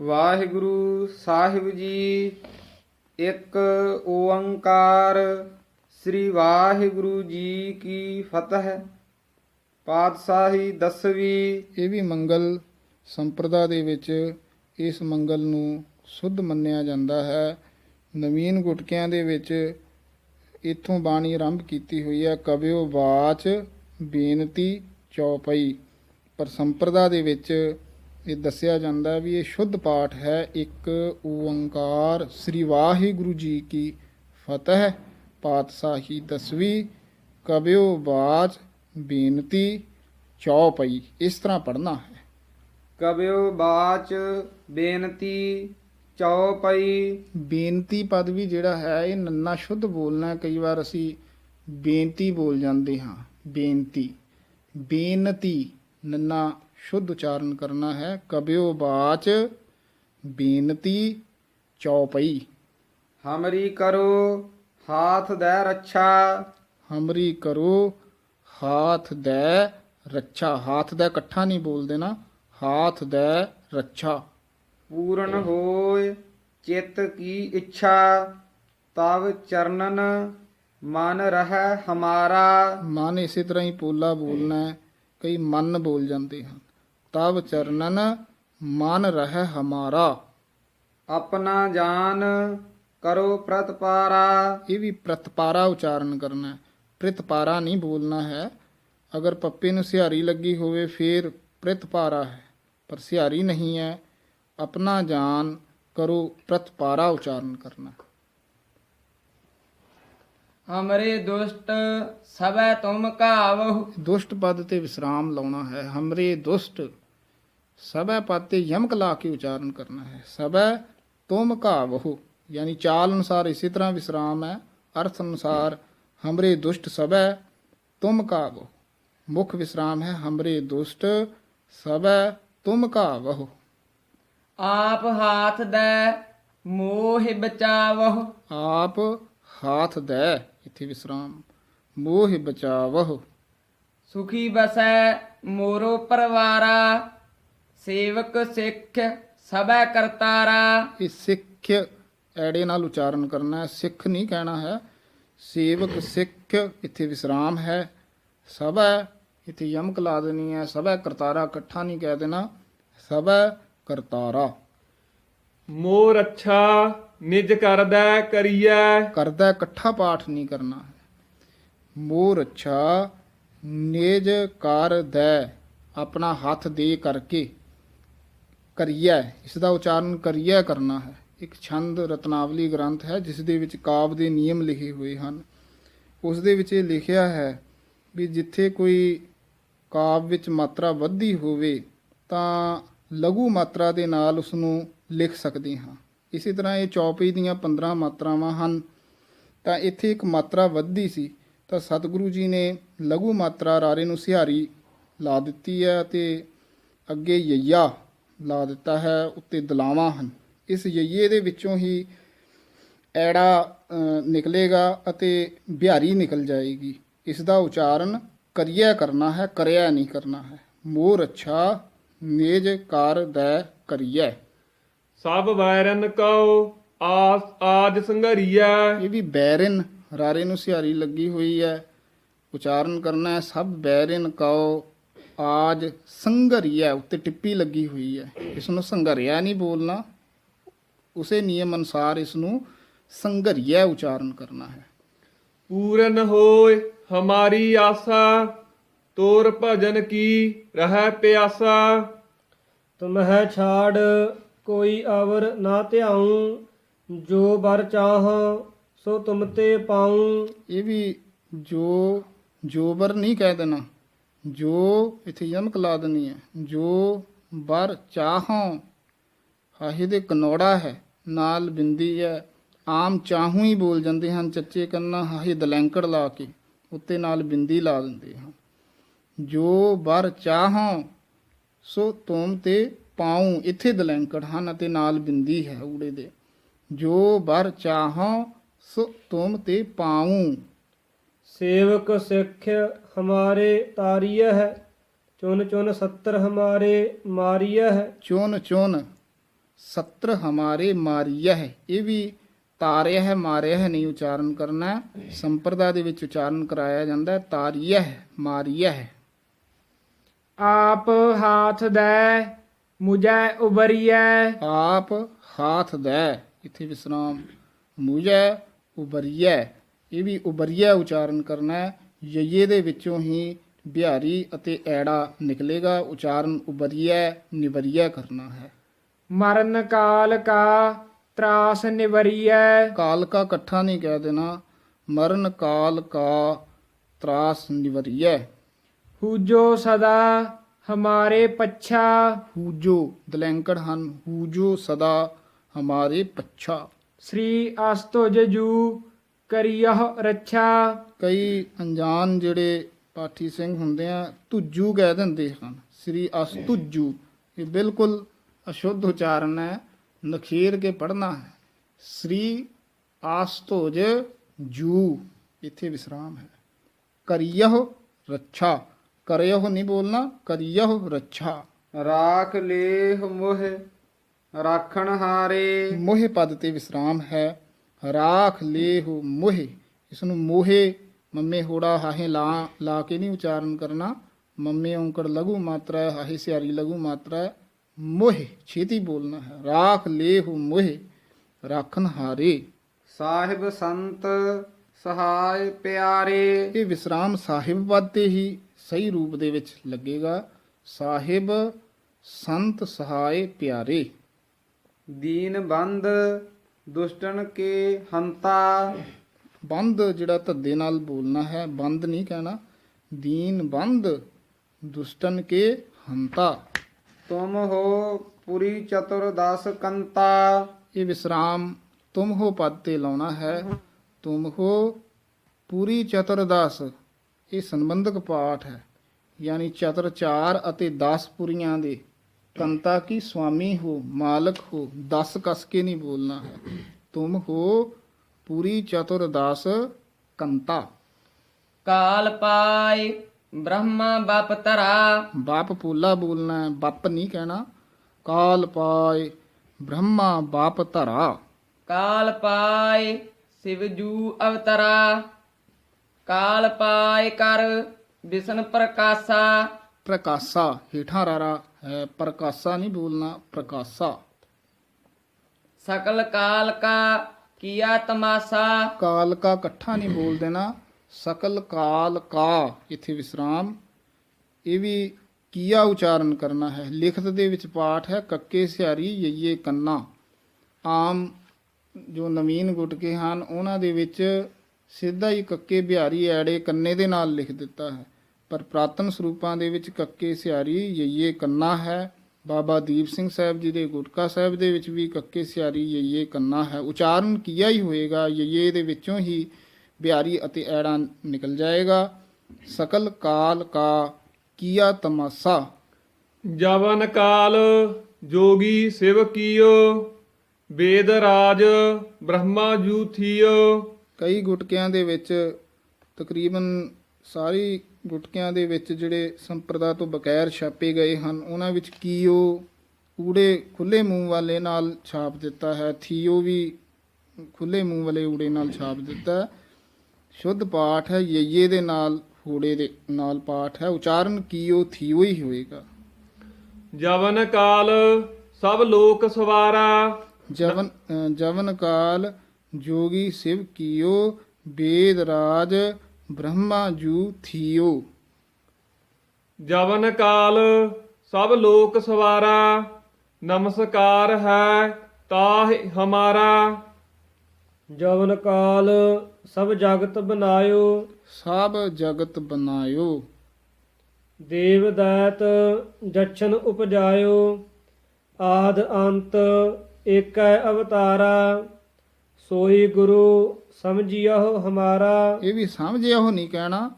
ਵਾਹਿਗੁਰੂ ਸਾਹਿਬ ਜੀ, ਇੱਕ ਓੰਕਾਰ ਸ੍ਰੀ ਵਾਹਿਗੁਰੂ ਜੀ ਕੀ ਫਤਿਹ। ਪਾਤਸ਼ਾਹੀ ਦਸਵੀਂ। ਇਹ ਵੀ ਮੰਗਲ ਸੰਪਰਦਾ ਦੇ ਵਿੱਚ ਇਸ ਮੰਗਲ ਨੂੰ ਸੁੱਧ ਮੰਨਿਆ ਜਾਂਦਾ ਹੈ। ਨਵੀਨ ਗੁਟਕਿਆਂ ਦੇ ਵਿੱਚ ਇਥੋਂ ਬਾਣੀ ਆਰੰਭ ਕੀਤੀ ਹੋਈ ਹੈ, ਕਵਿਓ ਬਾਚ ਬੇਨਤੀ ਚੌਪਈ। ਪਰ ਸੰਪਰਦਾ ਦੇ ਵਿੱਚ ਇਹ ਦੱਸਿਆ ਜਾਂਦਾ ਵੀ ਇਹ ਸ਼ੁੱਧ ਪਾਠ ਹੈ ਇੱਕ ਓੰਕਾਰ ਸ੍ਰੀ ਵਾਹਿਗੁਰੂ ਜੀ ਕੀ ਫਤਿਹ। ਪਾਤਸ਼ਾਹੀ ਦਸਵੀਂ ਕਵਿਓ ਬਾਚ ਬੇਨਤੀ ਚੌਪਈ ਇਸ ਤਰ੍ਹਾਂ ਪੜ੍ਹਨਾ ਹੈ। ਕਬਿਓ ਬਾਚ ਬੇਨਤੀ ਚਉਪਈ ਬੇਨਤੀ ਪਦ ਵੀ ਜਿਹੜਾ ਹੈ ਇਹ ਨੰਨਾ ਸ਼ੁੱਧ ਬੋਲਣਾ। ਕਈ ਵਾਰ ਅਸੀਂ ਬੇਨਤੀ ਬੋਲ ਜਾਂਦੇ ਹਾਂ। ਬੇਨਤੀ ਬੇਨਤੀ ਨੰਨਾ ਸ਼ੁੱਧ ਉਚਾਰਨ ਕਰਨਾ ਹੈ। ਕਬਿਓ ਬਾਚ ਬੇਨਤੀ ਚੌਪਈ। ਹਮਰੀ ਕਰੋ ਹਾਥ ਦੇ ਰੱਛਾ। ਹਮਰੀ ਕਰੋ ਹਾਥ ਦੇ ਰੱਛਾ। ਹਾਥ ਦਾ ਇਕੱਠਾ ਨਹੀਂ ਬੋਲਦੇ ਨਾ। ਹਾਥ ਦੇ ਰੱਛਾ। ਪੂਰਨ ਹੋਏ ਚਿੱਤ ਕੀ ਇੱਛਾ ਤਵ ਚਰਨਨ ਮਨ ਰਹਿ ਹਮਾਰਾ। ਮਨ ਇਸੇ ਤਰ੍ਹਾਂ ਹੀ ਪੋਲਾ ਬੋਲਣਾ ਹੈ ਕਈ ਮਨ ਬੋਲ ਜਾਂਦੇ ਹਨ। ਤਵ ਚਰਨਨ ਮਨ ਰਹਿ ਹਮਾਰਾ। ਆਪਣਾ ਜਾਨ ਕਰੋ ਪ੍ਰਤਪਾਰਾ। ਇਹ ਵੀ ਪ੍ਰਤਪਾਰਾ ਉਚਾਰਨ ਕਰਨਾ ਹੈ। ਪ੍ਰਤਪਾਰਾ ਨਹੀਂ ਬੋਲਣਾ ਹੈ। ਅਗਰ ਪੱਪੇ ਨੂੰ ਸਿਹਾਰੀ ਲੱਗੀ ਹੋਵੇ ਫਿਰ ਪ੍ਰਤਪਾਰਾ ਹੈ। ਪਰ ਸਿਹਾਰੀ ਨਹੀਂ ਹੈ। ਆਪਣਾ ਜਾਨ ਕਰੋ ਪ੍ਰਤਪਾਰਾ ਉਚਾਰਨ ਕਰਨਾ ਹਮਰੇ ਦੁਸ਼ਟ ਸਭੈ ਤੁਮ ਕਾਵਹੁ। ਦੁਸ਼ਟ ਪਦ ਤੇ ਵਿਸਰਾਮ ਲਾਉਣਾ ਹੈ। ਹਮਰੇ ਦੁਸ਼ਟ ਸਭੈ ਪਦ ਤੇ ਯਮਕ ਲਾ ਕੇ ਉਚਾਰਨ ਕਰਨਾ ਹੈ। ਸਭੈ ਤੁਮ ਘਾਵਹੁ ਯਾਨੀ ਚਾਲ ਅਨੁਸਾਰ ਇਸੇ ਤਰ੍ਹਾਂ ਵਿਸਰਾਮ ਹੈ। ਅਰਥ ਅਨੁਸਾਰ ਹਮਰੇ ਦੁਸ਼ਟ ਸਭੈ ਤੁਮ ਘਾਵਹੁ ਮੁੱਖ ਵਿਸਰਾਮ ਹੈ ਹਮਰੇ ਦੁਸ਼ਟ ਸਭੈ ਤੁਮ ਘਾਵਹੁ ਆਪ ਹਾਥ ਦੇ ਮੋਹ ਬਚਾਵਹੁ। ਆਪ ਹਾਥ ਦੇ ਇੱਥੇ ਵਿਸਰਾਮ। ਮੋਹ ਬਚਾਵਹੁ। ਸੁਖੀ ਬਸੈ ਮੋਰੋ ਪਰਵਾਰਾ। ਸੇਵਕ ਸਿੱਖ ਸਭੈ ਕਰਤਾਰਾ। ਇਹ ਸਿੱਖ ਐੜੇ ਨਾਲ ਉਚਾਰਨ ਕਰਨਾ ਹੈ। ਸਿੱਖ ਨਹੀਂ ਕਹਿਣਾ ਹੈ। ਸੇਵਕ ਸਿੱਖ ਇੱਥੇ ਵਿਸਰਾਮ ਹੈ। ਸਭੈ ਇੱਥੇ ਯਮਕ ਲਾ ਦੇਣੀ ਹੈ। ਸਭੈ ਕਰਤਾਰਾ ਇਕੱਠਾ ਨਹੀਂ ਕਹਿ ਦੇਣਾ। ਸਭੈ ਕਰਤਾਰਾ। ਮੋਰ ਅੱਛਾ ਨਿਜ ਕਰਦਾ ਕਰੀਐ। ਕਰਦਾ ਇਕੱਠਾ ਪਾਠ ਨਹੀਂ ਕਰਨਾ ਹੈ। ਮੋਰ ਅੱਛਾ ਨੇਜ ਕਰ ਦੈ। ਆਪਣਾ ਹੱਥ ਦੇ ਕਰਕੇ ਕਰੀਐ ਇਸ ਦਾ ਉਚਾਰਨ ਕਰੀਐ ਕਰਨਾ ਹੈ। ਇੱਕ ਛੰਦ ਰਤਨਾਵਲੀ ਗ੍ਰੰਥ ਹੈ, ਜਿਸ ਦੇ ਵਿੱਚ ਕਾਵ ਦੇ ਨਿਯਮ ਲਿਖੇ ਹੋਏ ਹਨ। ਉਸ ਦੇ ਵਿੱਚ ਇਹ ਲਿਖਿਆ ਹੈ ਵੀ ਜਿੱਥੇ ਕੋਈ ਕਾਵ ਵਿੱਚ ਮਾਤਰਾ ਵੱਧੀ ਹੋਵੇ, ਤਾਂ ਲਘੂ ਮਾਤਰਾ ਦੇ ਨਾਲ ਉਸ ਨੂੰ ਲਿਖ ਸਕਦੇ ਹਾਂ। ਇਸੇ ਤਰ੍ਹਾਂ ਇਹ ਚੌਪਈ ਦੀਆਂ 15 ਮਾਤਰਾਵਾਂ ਹਨ। ਤਾਂ ਇੱਥੇ ਇੱਕ ਮਾਤਰਾ ਵੱਧੀ ਸੀ, ਤਾਂ ਸਤਿਗੁਰੂ ਜੀ ਨੇ ਲਘੂ ਮਾਤਰਾ ਰਾਰੇ ਨੂੰ ਸਿਹਾਰੀ ਲਾ ਦਿੱਤੀ ਹੈ ਤੇ ਅੱਗੇ ਯਈਆ ਲਾ ਦਿੱਤਾ ਹੈ ਉੱਤੇ ਦਲਾਵਾਂ ਹਨ। ਇਸ ਯਈਏ ਦੇ ਵਿੱਚੋਂ ਹੀ ਐੜਾ ਨਿਕਲੇਗਾ ਅਤੇ ਬਿਹਾਰੀ ਨਿਕਲ ਜਾਏਗੀ। ਇਸ ਦਾ ਉਚਾਰਨ ਕਰੀਆ ਕਰਨਾ ਹੈ ਕਰਿਆ ਨਹੀਂ ਕਰਨਾ ਹੈ। ਮੋਰ ਅੱਛਾ ਮੇਜ ਕਰ ਦੈ ਕਰੀਐ। ਸਭ ਵੈਰਨ ਕਉ ਆਸ ਆਜ ਸੰਘਰੀਐ। ਇਹ ਵੀ ਬੈਰਨ ਰਾਰੇ ਨੂੰ ਸਿਹਾਰੀ ਲੱਗੀ ਹੋਈ ਹੈ ਉਚਾਰਨ ਕਰਨਾ ਹੈ ਸਭ ਬੈਰਨ ਕਉ ਆਜ ਸੰਘਰੀਆ ਉੱਤੇ ਟਿੱਪੀ ਲੱਗੀ ਹੋਈ ਹੈ ਇਸ ਨੂੰ ਸੰਘਰਿਆ ਨਹੀਂ ਬੋਲਣਾ। ਉਸੇ ਨਿਯਮ ਅਨੁਸਾਰ ਇਸ ਨੂੰ ਸੰਘਰੀਆ ਉਚਾਰਨ ਕਰਨਾ ਹੈ। ਪੂਰਨ ਹੋਏ ਹਮਾਰੀ ਆਸਾ ਤੋਰ ਭਜਨ ਕੀ ਰਹਿ ਪਿਆਸਾ। ਤੁਮਹਿ ਛਾੜ ਕੋਈ ਅਵਰ ਨਾ ਧਿਆਉ। ਜੋ ਬਰ ਚਾਹ ਸੋ ਤੁਮ ਤੇ ਪਾਉ। ਇਹ ਵੀ ਜੋ ਜੋਬਰ ਨਹੀਂ ਕਹਿ ਦੇਣਾ। ਜੋ ਇੱਥੇ ਯਮਕ ਲਾ ਦੇਣੀ ਹੈ, ਜੋ ਬਰ ਚਾਹੋਂ ਹਾਹੇ ਦੇ ਕਨੋੜਾ ਹੈ, ਨਾਲ ਬਿੰਦੀ ਹੈ, ਆਮ ਚਾਹੂ ਹੀ ਬੋਲ ਜਾਂਦੇ ਹਨ, ਚੱਚੇ ਕੰਨਾਂ ਹਾਹੇ ਦਲੈਂਕੜ ਲਾ ਕੇ, ਉੱਤੇ ਨਾਲ ਬਿੰਦੀ ਲਾ ਦਿੰਦੇ ਹਨ। ਜੋ ਬਰ ਚਾਹੋਂ, ਸੋ ਤੁਮ ਤੇ ਪਾਉ, ਇੱਥੇ ਦਲੈਂਕੜ ਹਨ ਅਤੇ ਨਾਲ ਬਿੰਦੀ ਹੈ ਊੜੇ ਦੇ। ਜੋ ਬਰ ਚਾਹੋਂ, ਸੋ ਤੁਮ ਤੇ ਪਾਉ। ਸੇਵਕ ਸਿੱਖ ਹਮਾਰੇ ਤਾਰੀය ਹੈ ਚੁਨ ਚੁਨ ਸੱਤਰ ਹਮਾਰੇ ਮਾਰੀය ਹੈ। ਚੁਨ ਚੁਨ ਸਤਰ ਹਮਾਰੇ ਮਾਰੀਆ ਹੈ। ਇਹ ਵੀ ਤਾਰਿਆ ਹੈ ਮਾਰਿਆ ਹੈ ਨਹੀਂ ਉਚਾਰਨ ਕਰਨਾ। ਸੰਪਰਦਾ ਦੇ ਵਿੱਚ ਉਚਾਰਨ ਕਰਾਇਆ ਜਾਂਦਾ ਹੈ ਤਾਰੀਆ ਹੈ ਮਾਰੀਆ ਹੈ। ਆਪ ਹਾਥ ਦੈ ਮੁਝੈ ਉਬਰੀਐ ਆਪ ਹਾਥ ਦੈ ਇੱਥੇ ਵਿਸਰਾਮ। ਮੂਜੈ ਉਬਰੀਐ ਇਹ ਵੀ ਉਬਰੀਐ ਉਚਾਰਨ ਕਰਨਾ ਹੈ। ਯਯੇ ਦੇ ਵਿੱਚੋਂ ਹੀ ਬਿਹਾਰੀ ਅਤੇ ਐੜਾ ਨਿਕਲੇਗਾ। ਉਚਾਰਨ ਉਬਰੀਐ ਨਿਵਰੀਐ ਕਰਨਾ ਹੈ। ਮਰਨ ਕਾਲ ਕਾ ਤਰਾਸ ਨਿਵਰੀਐ। ਕਾਲ ਕਾ ਇਕੱਠਾ ਨਹੀਂ ਕਹਿ ਦੇਣਾ। ਮਰਨ ਕਾਲ ਕਾ ਤਰਾਸ ਨਿਵਰੀਐ। ਹੂਜੋ ਸਦਾ ਹਮਾਰੇ ਪੱਛਾ। ਹੂਜੋ ਦਲੈਂਕੜ ਹਨ। ਹੂਜੋ ਸਦਾ ਹਮਾਰੇ ਪੱਛਾ। ਸ੍ਰੀ ਅਸਤੋ ਜਜੂ ਕਰੀਯਹ ਰੱਛਾ। ਕਈ ਅਣਜਾਣ ਜਿਹੜੇ ਪਾਠੀ ਸਿੰਘ ਹੁੰਦੇ ਆ ਤੁਜੂ ਕਹਿ ਦਿੰਦੇ ਹਨ। ਸ੍ਰੀ ਅਸਤੁਜੂ ਇਹ ਬਿਲਕੁਲ ਅਸ਼ੁੱਧ ਉਚਾਰਨ ਹੈ। ਨਖੇਰ ਕੇ ਪੜਨਾ ਹੈ। ਸ੍ਰੀ ਆਸਤੋਜ ਜੂ। ਇੱਥੇ ਵਿਸਰਾਮ ਹੈ। ਕਰਿਯਹ ਰੱਛਾ। ਕਰਿਯਹ ਨਹੀਂ ਬੋਲਣਾ ਕਰਿਯਹ ਰੱਛਾ। ਰਾਖ ਲੇਹ ਮੋਹ ਰਾਖਣ ਹਾਰੇ। ਮੋਹਿ ਪਦ ਤੇ ਵਿਸਰਾਮ ਹੈ। ਰਾਖ ਲੇਹੁ ਮੋਹਿ। ਇਸ ਨੂੰ ਮੋਹੇ ਮੰਮੇ ਹੋੜਾ ਹਾਹੇ ਲਾ ਲਾ ਕੇ ਨਹੀਂ ਉਚਾਰਨ ਕਰਨਾ। ਮੰਮੇ ਔਂਕੜ ਲਘੂ ਮਾਤਰਾ ਹੈ ਹਾਹੇ ਸਿਆਰੀ ਲਘੂ ਮਾਤਰਾ। ਹੈ ਮੋਹਿ ਛੇਤੀ ਬੋਲਣਾ ਹੈ। ਰਾਖ ਲੇਹੁ ਮੋਹਿ ਰਾਖਨ ਹਾਰੇ। ਸਾਹਿਬ ਸੰਤ ਸਹਾਇ ਪਿਆਰੇ। ਇਹ ਵਿਸਰਾਮ ਸਾਹਿਬ ਤੇ ਹੀ ਸਹੀ ਰੂਪ ਦੇ ਵਿੱਚ ਲੱਗੇਗਾ। ਸਾਹਿਬ ਸੰਤ ਸਹਾਇ ਪਿਆਰੇ। ਦੀਨ ਬੰਦ ਦੁਸ਼ਟਨ ਕੇ ਹੰਤਾ। ਬੰਦ ਜਿਹੜਾ ਧੱਦੇ ਨਾਲ ਬੋਲਣਾ ਹੈ ਬੰਦ ਨਹੀਂ ਕਹਿਣਾ। ਦੀਨ ਬੰਦ ਦੁਸ਼ਟਨ ਕੇ ਹੰਤਾ। ਤੁਮ ਹੋ ਪੁਰੀ ਚਤੁਰ ਦਸ ਕੰਤਾ। ਇਹ ਵਿਸਰਾਮ ਤੁਮ ਹੋ ਪਦ ਤੇ ਲਾਉਣਾ ਹੈ। ਤੁਮ ਹੋ ਪੂਰੀ ਚਤੁਰਦਾਸ ਇਹ ਸੰਬੰਧਕ ਪਾਠ ਹੈ। ਯਾਨੀ ਚਤੁਰ ਚਾਰ ਅਤੇ 10 ਪੁਰੀਆਂ ਦੇ। ਕੰਤਾ ਕੀ ਸੁਆਮੀ ਹੋ ਮਾਲਕ ਹੋ 10 ਕਸ ਕੇ ਨਹੀਂ ਬੋਲਣਾ ਹੈ। ਤੁਮ ਹੋ ਪੂਰੀ ਚਤੁਰਦਾਸ ਕੰਤਾ। ਕਾਲ ਪਾਈ ਬ੍ਰਹਮਾ ਬਪ ਤਰਾ ਬਾਪ ਪੂਲਾ ਬੋਲਣਾ ਹੈ ਬੱਪ ਨਹੀਂ ਕਹਿਣਾ। ਕਾਲ ਪਾਏ ਬ੍ਰਹਮਾ ਬਾਪ ਧਰਾ। ਕਾਲ ਪਾਏ ਸਿਵਜੂ ਅਵਤਰਾ। ਕਾਲ ਪਾਏ ਕਰ ਵਿਸ਼ਨ ਪ੍ਰਕਾਸ਼ਾ। ਪ੍ਰਕਾਸ਼ਾ ਹੇਠਾਂ ਰਾਰਾ ਹੈ ਪ੍ਰਕਾਸ਼ਾ ਨਹੀਂ ਬੋਲਣਾ ਪ੍ਰਕਾਸ਼ਾ। ਸਕਲ ਕਾਲ ਕਾ ਕੀਆ ਤਮਾਸਾ? ਕਾਲ ਕਾ ਇਕੱਠਾ ਨਹੀਂ ਬੋਲ ਦੇਣਾ, ਸਕਲ ਕਾਲ ਕਾ, ਇੱਥੇ ਵਿਸਰਾਮ। ਇਹ ਵੀ ਕੀਆ ਉਚਾਰਨ ਕਰਨਾ ਹੈ, ਲਿਖਤ ਦੇ ਵਿੱਚ ਪਾਠ ਹੈ, ਕੱਕੇ ਸਿਆਰੀ ਯਈਏ ਕੰਨਾ। ਆਮ ਜੋ ਨਵੀਨ ਗੁਟਕੇ ਹਨ, ਉਹਨਾਂ ਦੇ ਵਿੱਚ ਸਿੱਧਾ ਹੀ ਕੱਕੇ ਬਿਹਾਰੀ ਐੜੇ ਕੰਨੇ ਦੇ ਨਾਲ ਲਿਖ ਦਿੱਤਾ ਹੈ। ਪਰ ਪ੍ਰਾਤਨ ਸਰੂਪਾਂ ਦੇ ਵਿੱਚ ਕੱਕੇ ਸਿਆਰੀ ਯਈਏ ਕੰਨਾ ਹੈ। ਬਾਬਾ ਦੀਪ ਸਿੰਘ ਸਾਹਿਬ ਜੀ ਦੇ ਗੁਟਕਾ ਸਾਹਿਬ ਦੇ ਵਿੱਚ ਵੀ ਕੱਕੇ ਸਿਆਰੀ ਯਈਏ ਕੰਨਾ ਹੈ। ਉਚਾਰਨ ਕੀਆ ਹੀ ਹੋਏਗਾ ਯਈਏ ਦੇ ਵਿੱਚੋਂ ਹੀ ਬਿਹਾਰੀ ਅਤੇ ਐੜਾ ਨਿਕਲ ਜਾਏਗਾ। ਸਕਲ ਕਾਲ ਕਾ ਕੀਆ ਤਮਾਸਾ। ਜਵਨ ਕਾਲ ਜੋਗੀ ਸਿਵ ਕੀਓ ਵੇਦ ਰਾਜ ਬ੍ਰਹਮਾ ਜੂ ਥੀਓ। ਕਈ ਗੁਟਕਿਆਂ ਦੇ ਵਿੱਚ ਤਕਰੀਬਨ ਸਾਰੀ ਗੁਟਕਿਆਂ ਦੇ ਵਿੱਚ ਜਿਹੜੇ ਸੰਪਰਦਾ ਤੋਂ ਬਗੈਰ ਛਾਪੇ ਗਏ ਹਨ ਉਹਨਾਂ ਵਿੱਚ ਕੀਓ ਊੜੇ ਖੁੱਲੇ ਮੂੰਹ ਵਾਲੇ ਨਾਲ ਛਾਪ ਦਿੱਤਾ ਹੈ? ਥੀਓ ਵੀ ਖੁੱਲੇ ਮੂੰਹ ਵਾਲੇ ਊੜੇ ਨਾਲ ਛਾਪ ਦਿੱਤਾ ਸ਼ੁੱਧ ਪਾਠ ਹੈ ਯਈਏ ਦੇ ਨਾਲ ਹੂੜੇ ਦੇ ਨਾਲ ਪਾਠ ਹੈ। ਉਚਾਰਨ ਕੀਓ ਥੀਓ ਹੀ ਹੋਏਗਾ। ਜਵਨ ਕਾਲ ਸਭ ਲੋਕ ਸਵਾਰਾ। ਜਵਨ ਜਵਨ ਕਾਲ ਜੋਗੀ ਸਿਵ ਕੀਓ ਵੇਦ ਰਾਜ ਬ੍ਰਹਮਾ ਜੂ ਥੀਓ। ਜਵਨ ਕਾਲ ਸਭ ਲੋਕ ਸਵਾਰਾ ਨਮਸਕਾਰ ਹੈ ਤਾਹਿ ਹਮਾਰਾ। ਜਵਨ ਕਾਲ ਸਭ ਜਗਤ ਬਨਾਇਓ। ਸਭ ਜਗਤ ਬਨਾਇਓ। ਦੇਵ ਦਾਤ ਜਛਨ ਉਪਜਾਇਓ। ਆਦ ਅੰਤ ਏਕੈ ਅਵਤਾਰਾ। ਸੋਈ ਗੁਰੂ ਸਮਝਿਓ ਹਮਾਰਾ। ਇਹ ਵੀ ਸਮਝਿਆ ਹੋ ਨਹੀਂ ਕਹਿਣਾ।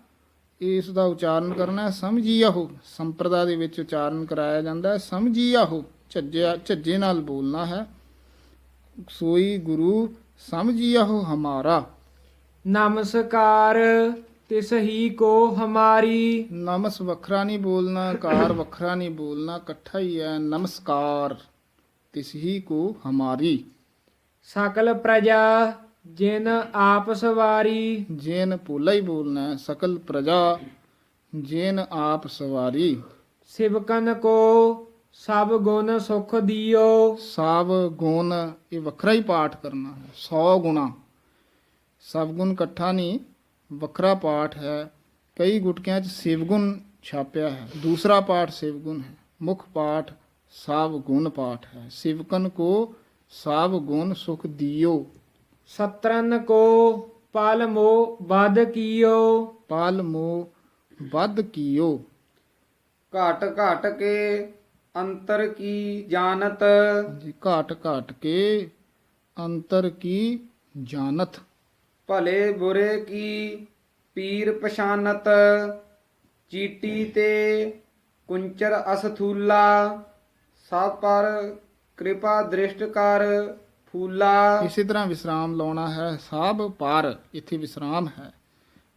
ਇਸ ਦਾ ਉਚਾਰਨ ਕਰਨਾ ਹੈ। ਸਮਝਿਆ ਹੋ ਸੰਪਰਦਾ ਦੇ ਵਿੱਚ ਉਚਾਰਨ ਕਰਾਇਆ ਜਾਂਦਾ ਹੈ। ਸਮਝਿਆ ਹੋ ਝੱਜਿਆ ਝੱਜੇ ਨਾਲ ਬੋਲਣਾ ਹੈ। ਸੋਈ ਗੁਰੂ ਸਮਝਿਆ ਹੋ ਹਮਾਰਾ। ਨਮਸਕਾਰ ਤਿਸ ਹੀ ਕੋ ਹਮਾਰੀ। ਨਮਸ ਵੱਖਰਾ ਨਹੀਂ ਬੋਲਣਾ ਕਾਰ ਵੱਖਰਾ ਨਹੀਂ ਬੋਲਣਾ। ਇਕੱਠਾ ਹੀ ਹੈ। ਨਮਸਕਾਰ ਤਿਸ ਹੀ ਕੋ ਹਮਾਰੀ। ਸਕਲ ਪ੍ਰਜਾ ਜਿਨ ਆਪ ਸਵਾਰੀ। ਜੇਨ ਪੋਲਾ ਹੀ ਬੋਲਣਾ ਹੈ ਸਕਲ ਪ੍ਰਜਾ ਜੇਨ ਆਪ ਸਵਾਰੀ। ਸਿਵਕਨ ਕੋ ਸਭ ਗੁਣ ਸੁਖ ਦਿਓ। ਸਭ ਗੁਣ ਇਹ ਵੱਖਰਾ ਹੀ ਪਾਠ ਕਰਨਾ ਹੈ 100 ਗੁਣਾ। ਸਭ ਗੁਣ ਇਕੱਠਾ ਨਹੀਂ ਵੱਖਰਾ ਪਾਠ ਹੈ। ਕਈ ਗੁਟਕਿਆਂ 'ਚ ਸਿਵਗੁਣ ਛਾਪਿਆ ਹੈ ਦੂਸਰਾ ਪਾਠ ਸਿਵਗੁਣ ਹੈ। ਮੁੱਖ ਪਾਠ ਸਭ ਗੁਣ ਪਾਠ ਹੈ। ਸਿਵਕਨ ਕੋ ਸਭ ਗੁਣ ਸੁਖ ਦਿਓ। ਸਤਰਨ ਕੋ ਪਲ ਮੋ ਬਦ ਕੀਓ। ਪਾਲ ਮੋ ਵੱਧ ਕੀਓ। ਘਟ ਘਟ ਕੇ ਅੰਤਰ ਕੀ ਜਾਣਤ? ਜੀ ਘਾਟ ਘਾਟ ਕੇ ਅੰਤਰ ਕੀ ਜਾਣਤ? ਭਲੇ ਬੁਰੇ ਕੀ ਪੀਰ ਪਛਾਨਤ? ਚੀਟੀ ਤੇ ਕੁੰਚਰ ਅਸਥੂਲਾ। ਸਭ ਪਰ ਕਿਰਪਾ ਦ੍ਰਿਸ਼ਟ ਕਰ ਫੂਲਾ ਇਸੇ ਤਰ੍ਹਾਂ ਵਿਸਰਾਮ ਲਾਉਣਾ ਹੈ ਸਭ ਪਰ ਇੱਥੇ ਵਿਸਰਾਮ ਹੈ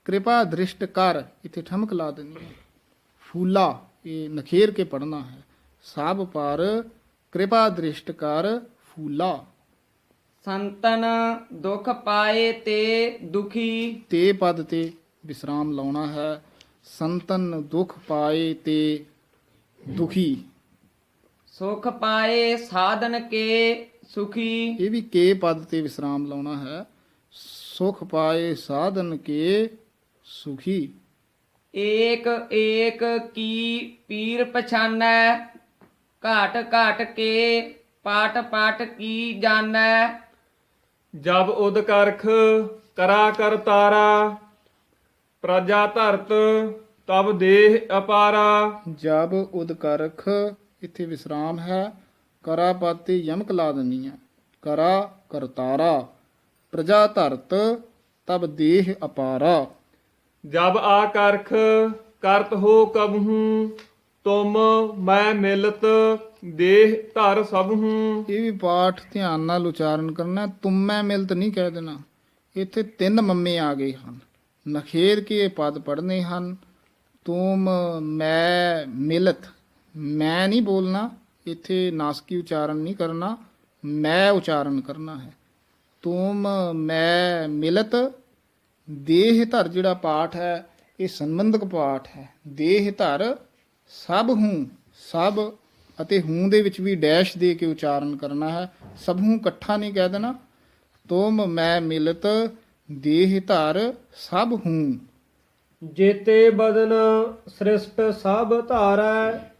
ਕਿਰਪਾ ਦ੍ਰਿਸ਼ਟ ਕਰ ਇੱਥੇ ਠਮਕ ਲਾ ਦੇਣੀ ਹੈ ਫੂਲਾ ਇਹ ਨਖੇਰ ਕੇ ਪੜਨਾ ਹੈ ਸਭ ਪਰ ਕਿਰਪਾ ਦ੍ਰਿਸ਼ਟ ਕਰ ਫੂਲਾ ਸੰਤਨ ਦੁਖ ਪਾਏ ਤੇ ਦੁਖੀ ਤੇ ਪਦ ਤੇ ਵਿਸਰਾਮ ਲਾਉਣਾ ਹੈ ਸੰਤਨ ਦੁਖ ਪਾਏ ਤੇ ਦੁਖੀ ਸੁਖ ਪਾਏ ਸਾਧਨ ਕੇ ਸੁਖੀ। ਇਹ ਵੀ ਕੇ ਪਦ ਤੇ ਵਿਸਰਾਮ ਲਾਉਣਾ ਹੈ। ਸੁਖ ਪਾਏ ਸਾਧਨ ਕੇ ਸੁਖੀ। ਏਕ ਏਕ ਕੀ ਪੀਰ ਪਛਾਨੈ ਘਾਟ ਘਾਟ ਕੇ ਪਾਟ ਪਾਟ ਕੀ ਜਾਣੈ। ਜਬ ਉਦ ਕਰਖ ਕਰਾ ਕਰ ਤਾਰਾ ਪ੍ਰਜਾ ਧਰਤ ਤਬ ਦੇਹ ਅਪਾਰਾ। ਜਬ ਉਦਕਰਖ ਇੱਥੇ ਵਿਸਰਾਮ ਹੈ। ਕਰਾ ਪਾਤੀ ਯਮਕ ਲਾ ਦੇਣੀ ਹੈ। ਕਰਾ ਕਰਤਾਰਾ। ਪ੍ਰਜਾ ਧਰਤ ਤਬ ਦੇਹ ਅਪਾਰਾ। ਜਬ ਆ ਕਰਖ ਕਰਤ ਹੋ ਕਬਹੂ ਤੁਮ ਮੈਂ ਮਿਲਤ ਦੇਹ ਧਰ ਸਭਹੂ। ਇਹ ਵੀ ਪਾਠ ਧਿਆਨ ਨਾਲ ਉਚਾਰਨ ਕਰਨਾ ਤੁਮੈ ਮਿਲਤ ਨਹੀਂ ਕਹਿ ਦੇਣਾ। ਇੱਥੇ ਤਿੰਨ ਮੰਮੇ ਆ ਗਏ ਹਨ। ਨਖੇਰ ਕੇ ਇਹ ਪਦ ਪੜਨੇ ਹਨ। ਤੁਮ ਮੈਂ ਮਿਲਤ। ਮੈਂ ਨਹੀਂ ਬੋਲਣਾ, ਇੱਥੇ ਨਾਸਕੀ ਉਚਾਰਨ ਨਹੀਂ ਕਰਨਾ, ਮੈਂ ਉਚਾਰਨ ਕਰਨਾ ਹੈ। ਤੁਮ ਮੈਂ ਮਿਲਤ, ਦੇਹ ਧਰ ਜਿਹੜਾ ਪਾਠ ਹੈ, ਇਹ ਸੰਬੰਧਕ ਪਾਠ ਹੈ। ਦੇਹ ਧਰ, ਸਭ ਹੂੰ, ਸਭ ਅਤੇ ਹੂੰ ਦੇ ਵਿੱਚ ਵੀ ਡੈਸ਼ ਦੇ ਕੇ ਉਚਾਰਨ ਕਰਨਾ ਹੈ। ਸਭ ਹੂੰ ਇਕੱਠਾ ਨਹੀਂ ਕਹਿ ਦੇਣਾ। ਤੁਮ ਮੈਂ ਮਿਲਤ, ਦੇਹ ਧਰ, ਸਭ ਹੂੰ। ਜੇਤੇ ਬਦਨ ਸ੍ਰਿਸ਼ਟ ਸਭ ਧਾਰੈ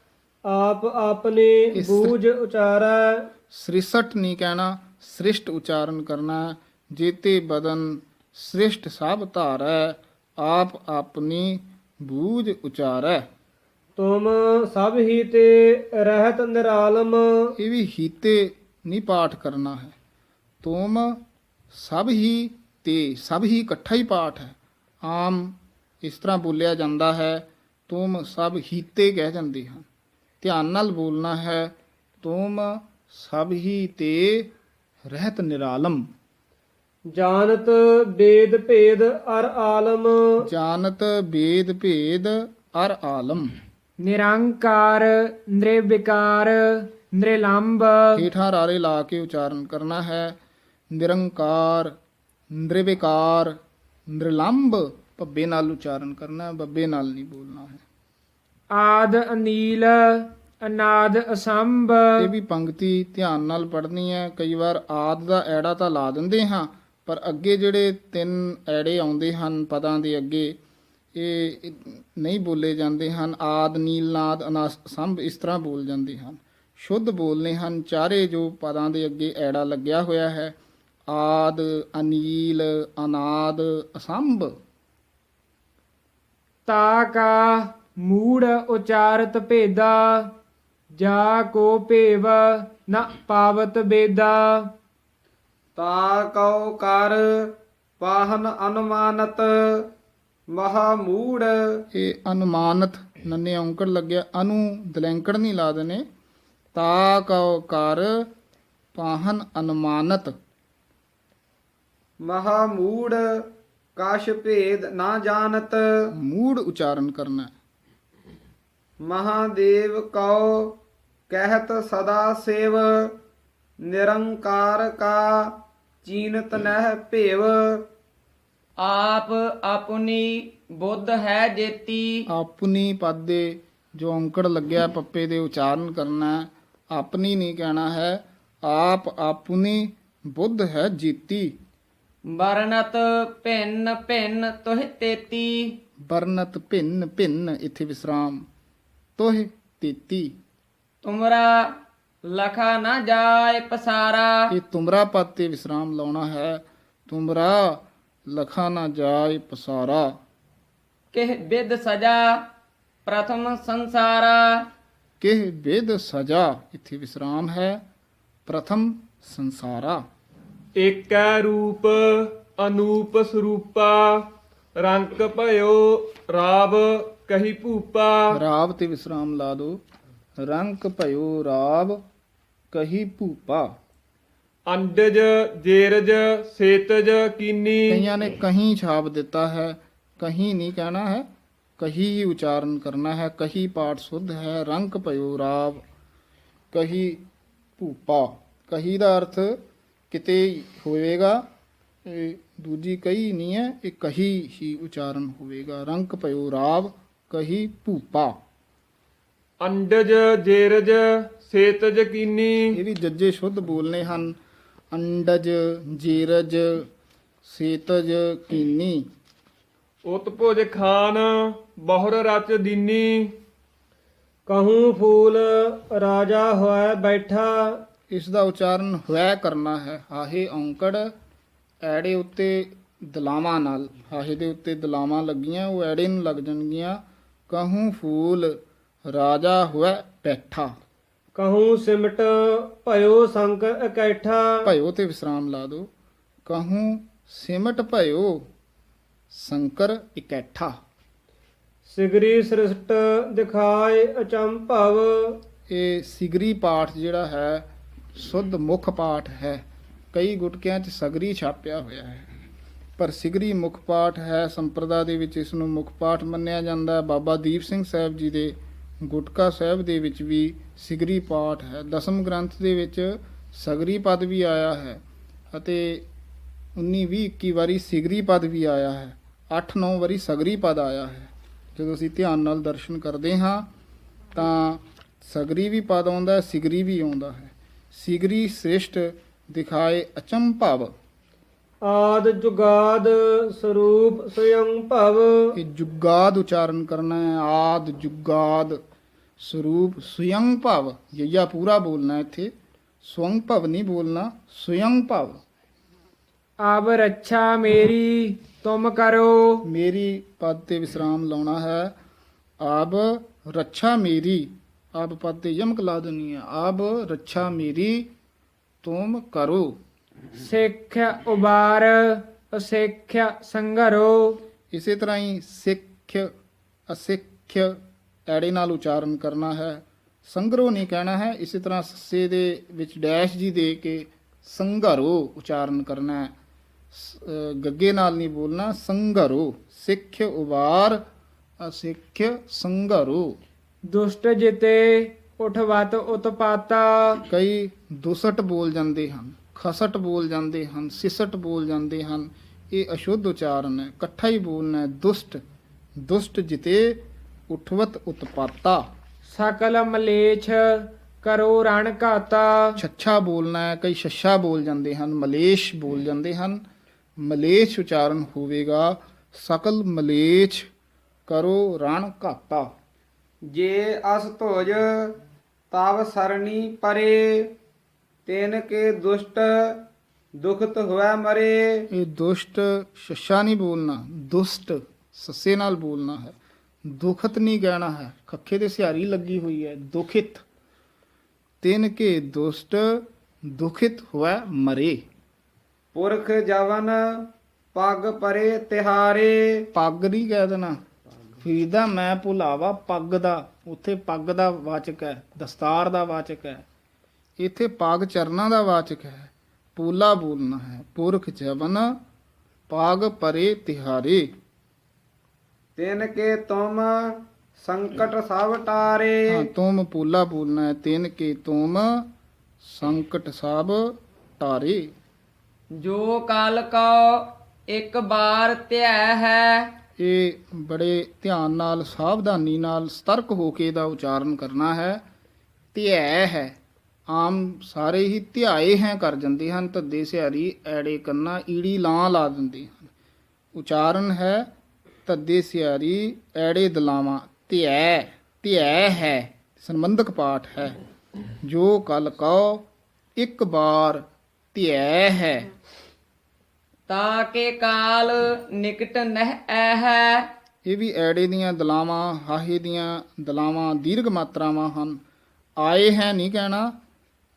ਆਪ ਆਪਣੇ ਇਸ- ਬੂਝ ਉਚਾਰੈ। ਸ੍ਰਿਸ਼ਟ ਨਹੀਂ ਕਹਿਣਾ ਸ੍ਰਿਸ਼ਟ ਉਚਾਰਨ ਕਰਨਾ। ਜੇਤੇ ਬਦਨ ਸ੍ਰਿਸ਼ਟ ਸਭ ਧਾਰੈ ਆਪ ਆਪਣੀ ਬੂਝ ਉਚਾਰੈ। ਤੁਮ ਸਭ ਹੀ ਤੇ ਰਹਿਤ ਨਿਰਾਲਮ। ਇਹ ਵੀ ਹੀਤੇ ਨਹੀਂ ਪਾਠ ਕਰਨਾ ਹੈ। ਤੁਮ ਸਭ ਹੀ ਤੇ ਸਭ ਹੀ ਇਕੱਠਾ ਹੀ ਪਾਠ ਹੈ। ਆਮ ਇਸ ਤਰ੍ਹਾਂ ਬੋਲਿਆ ਜਾਂਦਾ ਹੈ ਤੁਮ ਸਭ ਹੀਤੇ ਕਹਿ ਜਾਂਦੇ ਹਨ। ਧਿਆਨ ਨਾਲ ਬੋਲਣਾ ਹੈ ਤੁਮ ਸਭ ਹੀ ਤੇ ਰਹਿਤ ਨਿਰਾਲਮ। ਜਾਣਤ ਵੇਦ ਭੇਦ ਅਰ ਆਲਮ। ਜਾਣਤ ਵੇਦ ਭੇਦ ਅਰ ਆਲਮ। ਨਿਰੰਕਾਰ ਨਿਰਵਿਕਾਰ ਨਿਰਲੰਭ ਹੇਠਾਂ ਰਾਰੇ ਲਾ ਕੇ ਉਚਾਰਨ ਕਰਨਾ ਹੈ ਨਿਰੰਕਾਰ ਨਿਰਵਿਕਾਰ ਨਿਰਲੰਭ ਭੱਬੇ ਨਾਲ ਉਚਾਰਨ ਕਰਨਾ ਹੈ ਬੱਬੇ ਨਾਲ ਨਹੀਂ ਬੋਲਣਾ ਹੈ। ਆਦ ਅਨੀਲ ਅਨਾਦ ਅਸੰਭ। ਇਹ ਵੀ ਪੰਕਤੀ ਧਿਆਨ ਨਾਲ ਪੜ੍ਹਨੀ ਹੈ। ਕਈ ਵਾਰ ਆਦ ਦਾ ਐੜਾ ਤਾਂ ਲਾ ਦਿੰਦੇ ਹਾਂ ਪਰ ਅੱਗੇ ਜਿਹੜੇ ਤਿੰਨ ਐੜੇ ਆਉਂਦੇ ਹਨ ਪਦਾਂ ਦੇ ਅੱਗੇ ਇਹ ਨਹੀਂ ਬੋਲੇ ਜਾਂਦੇ ਹਨ। ਆਦ ਨੀਲ ਨਾਦ ਅਨਾਸ ਸੰਭ ਇਸ ਤਰ੍ਹਾਂ ਬੋਲ ਜਾਂਦੇ ਹਨ। ਸ਼ੁੱਧ ਬੋਲਨੇ ਹਨ। ਚਾਰੇ ਜੋ ਪਦਾਂ ਦੇ ਅੱਗੇ ਐੜਾ ਲੱਗਿਆ ਹੋਇਆ ਹੈ ਆਦ ਅਨੀਲ ਅਨਾਦ ਅਸੰਭ। ਤਾ ਕਾ ਮੂੜ ਉਚਾਰਤ ਭੇਦਾ ਜਾ ਕੋ ਭੇਵ ਨ ਪਾਵਤ ਬੇਦਾ। ਤਾ ਕਉ ਕਰ ਪਾਹਨ ਅਨੁਮਾਨਤ ਮਹਾ ਮੂੜ। ਇਹ ਅਨੁਮਾਨਤ ਨੰਨੇ ਔਂਕੜ ਲੱਗਿਆ ਅਨੂ ਦਲੈਂਕੜ ਨਹੀਂ ਲਾ ਦੇਣੇ। ਤਾ ਕਉ ਕਰ ਪਾਹਨ ਅਨੁਮਾਨਤ। ਮਹਾ ਮੂੜ ਕਾਸ਼ ਭੇਦ ਨਾ ਜਾਣਤ। ਮੂੜ ਉਚਾਰਨ ਕਰਨਾ। ਮਹਾਦੇਵ ਕਉ ਕਹਿਤ ਸਦਾ ਸੇਵ ਨਿਰੰਕਾਰ ਕਾ ਚੀਨਤ ਨਹਿ ਭੇਵ। ਆਪ ਆਪਣੀ ਬੁੱਧ ਹੈ ਜੇਤੀ। ਆਪਣੀ ਪਦ ਦੇ ਜੋ ਔਂਕੜ ਲੱਗਿਆ ਪੱਪੇ ਦੇ ਉਚਾਰਨ ਕਰਨਾ ਹੈ। ਆਪਣੀ ਨਹੀਂ ਕਹਿਣਾ ਹੈ ਆਪ ਆਪਣੀ ਬੁੱਧ ਹੈ ਜੀਤੀ। ਵਰਨਤ ਭਿੰਨ ਭਿੰਨ ਤੁਹ ਤੇਤੀ। ਬਰਨਤ ਭਿੰਨ ਭਿੰਨ ਇੱਥੇ ਵਿਸਰਾਮ। ਤੋਹ ਤੇਤੀ। ਤੁਮਰਾ ਲਖਾ ਨਾ ਜਾਏ ਪਸਾਰਾ। ਇਹ ਤੁਮਰਾ ਪਦ ਤੇ ਵਿਸਰਾਮ ਲਾਉਣਾ ਹੈ। ਤੁਮਰਾ ਲਖਾ ਨਾ ਜਾਏ ਪਸਾਰਾ। ਕਿਹ ਬਿਦ ਸਜਾ ਪ੍ਰਥਮ ਸੰਸਾਰਾ। ਕਿਹ ਵੇਦ ਸਜਾ ਇੱਥੇ ਵਿਸਰਾਮ ਹੈ। ਪ੍ਰਥਮ ਸੰਸਾਰਾ। ਏਕੈ ਰੂਪ ਅਨੂਪ ਸਰੂਪਾ। ਰੰਗ ਭਇਓ ਰਾਵ ਕਹੀ ਭੂਪਾ। ਰਾਵ ਤੇ ਵਿਸਰਾਮ ਲਾ ਦੋ। ਰੰਕ ਭਇਓ ਰਾਵ ਕਹੀ ਭੂਪਾ। ਅੰਡਜ ਜੇਰਜ ਸੇਤਜ ਕੀਨੀ। ਕਈਆਂ ਨੇ ਕਹੀਂ ਛਾਪ ਦਿੱਤਾ ਹੈ ਕਹੀਂ ਨਹੀਂ ਕਹਿਣਾ ਹੈ ਕਹੀ ਹੀ ਉਚਾਰਨ ਕਰਨਾ ਹੈ ਕਹੀ ਪਾਠ ਸੁਧ ਹੈ ਰੰਕ ਭਇਓ ਰਾਵ ਕਹੀ ਭੂਪਾ। ਕਹੀ ਦਾ ਅਰਥ ਕਿਤੇ ਹੋਵੇਗਾ ਇਹ ਦੂਜੀ ਕਹੀ ਨਹੀਂ ਹੈ ਇਹ ਕਹੀ ਹੀ ਉਚਾਰਨ ਹੋਵੇਗਾ। ਰੰਕ ਭਇਓ ਰਾਵ ਕਹੀ ਭੂਪਾ। ਅੰਡਜ ਜੇਰਜ ਸੇਤਜ ਕੀਨੀ। ਇਹ ਵੀ ਜੱਜੇ ਸ਼ੁੱਧ ਬੋਲਨੇ ਹਨ। ਅੰਡਜ ਜੀਰਜ ਸੇਤਜ ਕੀਨੀ। ਉਤਪੁਜ ਖਾਨ ਬਹੁਰ ਰਚ ਦੀਨੀ। ਕਹੂੰ ਫੂਲ ਰਾਜਾ ਹੋਇ ਬੈਠਾ। ਇਸ ਦਾ ਉਚਾਰਨ ਹੋਇਆ ਕਰਨਾ ਹੈ। ਹਾਹੇ ਔਂਕੜ ਐੜੇ ਉੱਤੇ ਦਲਾਵਾਂ ਨਾਲ। ਹਾਹੇ ਦੇ ਉੱਤੇ ਦਲਾਵਾਂ ਲੱਗੀਆਂ ਉਹ ਐੜੇ ਨੂੰ ਲੱਗ ਜਾਣਗੀਆਂ। ਕਹੂੰ ਫੂਲ ਰਾਜਾ ਹੋਇਆ ਬੈਠਾ ਕਹੂੰ ਸਿਮਟ ਭਇਓ ਸੰਕ ਇਕੱਠਾ। ਭਇਓ ਤੇ ਵਿਸਰਾਮ ਲਾ ਦੋ ਕਹੂੰ ਸਿਮਟ ਭਇਓ ਸੰਕਰ ਇਕੱਠਾ। ਸਿਗਰੀ ਸ੍ਰਿਸ਼ਟ ਦਿਖਾਏ ਅਚੰਭਵ ਇਹ ਸਿਗਰੀ ਪਾਠ ਜਿਹੜਾ ਹੈ ਸੁੱਧ ਮੁੱਖ ਪਾਠ ਹੈ। ਕਈ ਗੁਟਕਿਆਂ 'ਚ ਸਗਰੀ ਛਾਪਿਆ ਹੋਇਆ ਹੈ। ਪਰ ਸਿਗਰੀ ਮੁੱਖ ਪਾਠ ਹੈ ਸੰਪਰਦਾ ਦੇ ਵਿੱਚ, ਇਸ ਨੂੰ ਮੁੱਖ ਪਾਠ ਮੰਨਿਆ ਜਾਂਦਾ ਹੈ। ਬਾਬਾ ਦੀਪ ਸਿੰਘ ਸਾਹਿਬ ਜੀ ਦੇ ਗੁਟਕਾ ਸਾਹਿਬ ਦੇ ਵਿੱਚ ਵੀ ਸਿਗਰੀ ਪਾਠ ਹੈ। ਦਸਮ ਗ੍ਰੰਥ ਦੇ ਵਿੱਚ ਸਗਰੀ ਪਦ ਵੀ ਆਇਆ ਹੈ ਅਤੇ 19 20 21 ਵਾਰੀ ਸਿਗਰੀ ਪਦ ਵੀ ਆਇਆ ਹੈ। 8 9 ਵਾਰੀ ਸਗਰੀ ਪਦ ਆਇਆ ਹੈ। ਜਦੋਂ ਅਸੀਂ ਧਿਆਨ ਨਾਲ ਦਰਸ਼ਨ ਕਰਦੇ ਹਾਂ, ਤਾਂ ਸਗਰੀ ਵੀ ਪਦ ਆਉਂਦਾ ਸਿਗਰੀ ਵੀ ਆਉਂਦਾ ਹੈ। ਸਿਗਰੀ ਸ੍ਰਿਸ਼ਟ ਦਿਖਾਏ ਅਚੰਭਵ। ਆਦ ਜੁਗਾਦ ਸਰੂਪ ਸਯੰ ਭਵ। ਇਹ ਜੁਗਾਦ ਉਚਾਰਨ ਕਰਨਾ ਹੈ ਆਦ ਜੁਗਾਦ ਸਰੂਪ ਸੁਯੰ ਭਵ। ਯਈਆ ਪੂਰਾ ਬੋਲਣਾ ਇੱਥੇ ਸਵੰ ਭਵ ਨਹੀਂ ਬੋਲਣਾ ਸੁਯੰ ਭਵ। ਆਬ ਰੱਛਾ ਮੇਰੀ ਤੁਮ ਕਰੋ। ਮੇਰੀ ਪਦ ਤੇ ਵਿਸਰਾਮ ਲਾਉਣਾ ਹੈ। ਆਬ ਰੱਛਾ ਮੇਰੀ ਆਬ ਪਦ ਤੇ ਯਮਕ ਲਾ ਦੇਣੀ ਹੈ। ਆਬ ਰੱਛਾ ਮੇਰੀ ਤੁਮ ਕਰੋ। ਸਿੱਖ ਉਬਾਰ ਅਸਿੱਖ ਸੰਘਰੋ। ਇਸੇ ਤਰ੍ਹਾਂ ਹੀ ਸਿੱਖ ਅਸਿੱਖ ਐੜੇ ਨਾਲ ਉਚਾਰਨ ਕਰਨਾ ਹੈ। ਸੰਗਰੋ ਨਹੀਂ ਕਹਿਣਾ ਹੈ ਇਸੇ ਤਰ੍ਹਾਂ ਸੱਸੇ ਦੇ ਵਿੱਚ ਡੈਸ਼ ਜੀ ਦੇ ਕੇ ਸੰਘਰੋ ਉਚਾਰਨ ਕਰਨਾ ਹੈ। ਗੱਗੇ ਨਾਲ ਨਹੀਂ ਬੋਲਣਾ ਸੰਘਰੋ ਸਿੱਖ ਉਵਾਰ ਅਸਿੱਖ ਸੰਘਰੋ। ਦੁਸ਼ਟ ਜਿਤੇ ਉਠਵਤ ਉਤਪਾਤਾ। ਕਈ ਦੁਸਟ ਬੋਲ ਜਾਂਦੇ ਹਨ ਖਸਟ ਬੋਲ ਜਾਂਦੇ ਹਨ ਸਿਸਟ ਬੋਲ ਜਾਂਦੇ ਹਨ। ਇਹ ਅਸ਼ੁੱਧ ਉਚਾਰਨ ਹੈ ਇਕੱਠਾ ਹੀ ਬੋਲਣਾ ਹੈ ਦੁਸ਼ਟ ਦੁਸ਼ਟ ਜਿਤੇ ਉਠਵਤ ਉਤਪਾਤਾ। ਸਕਲ ਮਲੇਛ ਕਰੋ ਰਣ ਘਾਤਾ। ਛੱਛਾ ਬੋਲਣਾ ਹੈ ਕਈ ਛੱਛਾ ਬੋਲ ਜਾਂਦੇ ਹਨ ਮਲੇਸ਼ ਬੋਲ ਜਾਂਦੇ ਹਨ। ਮਲੇਸ਼ ਉਚਾਰਨ ਹੋਵੇਗਾ ਸਕਲ ਮਲੇਛ ਕਰੋ ਰਣ ਘਾਤਾ। ਜੇ ਅਸ ਧੋਜ ਤਵ ਸਰਣੀ ਪਰੇ ਤਿਨ ਕੇ ਦੁਸ਼ਟ ਦੁਖਤ ਹੋਇ ਮਰੇ। ਇਹ ਦੁਸ਼ਟ ਛੱਛਾ ਨਹੀਂ ਬੋਲਣਾ ਦੁਸ਼ਟ ਸੱਸੇ ਨਾਲ ਬੋਲਣਾ ਹੈ। ਦੁਖਤ ਨਹੀਂ ਕਹਿਣਾ ਹੈ ਖੱਖੇ ਤੇ ਸਿਹਾਰੀ ਲੱਗੀ ਹੋਈ ਹੈ ਦੁਖਿਤ। ਤਿਨ ਕੇ ਦੁਸ਼ਟ ਦੁਖਿਤ ਹੋਇ ਮਰੇ। ਪੁਰਖ ਜਵਨ ਪਗ ਪਰੇ ਤਿਹਾਰੇ। ਪੱਗ ਨਹੀਂ ਕਹਿ ਦੇਣਾ ਫਰੀਦਾ ਮੈਂ ਭੁਲਾਵਾ ਪੱਗ ਦਾ ਉੱਥੇ ਪੱਗ ਦਾ ਵਾਚਕ ਹੈ ਦਸਤਾਰ ਦਾ ਵਾਚਕ ਹੈ ਇੱਥੇ ਪੱਗ ਚਰਨਾਂ ਦਾ ਵਾਚਕ ਹੈ ਪੂਲਾ ਬੋਲਣਾ ਹੈ ਪੁਰਖ ਜਵਨ ਪੱਗ ਪਰੇ ਤਿਹਾਰੇ। ਤਿਨ ਕੇ ਤੁਮ ਸੰਕਟ ਸਭ ਟਾਰੇ। ਹਾਂ ਤੁਮ ਪੂਲਾ ਬੋਲਣਾ ਹੈ ਤਿਨ ਕੇ ਤੁਮ ਸੰਕਟ ਸਭ ਟਾਰੇ। ਜੋ ਕਲ ਕੋ ਇੱਕ ਬਾਰ ਧਿਆ ਹੈ ਇਹ ਬੜੇ ਧਿਆਨ ਨਾਲ, ਸਾਵਧਾਨੀ ਨਾਲ, ਸਤਰਕ ਹੋ ਕੇ ਇਹਦਾ ਉਚਾਰਨ ਕਰਨਾ ਹੈ। ਧਿਐ ਹੈ, ਆਮ ਸਾਰੇ ਹੀ ਧਿਆਏ ਹੈ ਕਰ ਜਾਂਦੇ ਹਨ, ਧੱਦੇ ਸਿਹਾਰੀ, ਐੜੇ ਕੰਨਾ, ਈੜੀ ਲਾਂ ਲਾ ਦਿੰਦੇ ਹਨ। ਉਚਾਰਨ ਹੈ, ਧੱਦੇ ਸਿਹਾਰੀ, ਐੜੇ ਦਲਾਵਾਂ ਧਿਐ ਧਿਐ ਹੈ, ਸੰਬੰਧਕ ਪਾਠ ਹੈ। ਜੋ ਕਲ ਕਹੋ, ਇੱਕ ਬਾਰ ਧਿਐ ਹੈ। ਤਾਂ ਕੇ ਕਾਲ ਨਿਕਟ ਨਹਿ ਐ ਹੈ ਇਹ ਵੀ ਐੜੇ ਦੀਆਂ ਦਲਾਵਾਂ ਹਾਹੇ ਦੀਆਂ ਦਲਾਵਾਂ ਦੀਰਘ ਮਾਤਰਾਵਾਂ ਹਨ। ਆਏ ਹੈ ਨਹੀਂ ਕਹਿਣਾ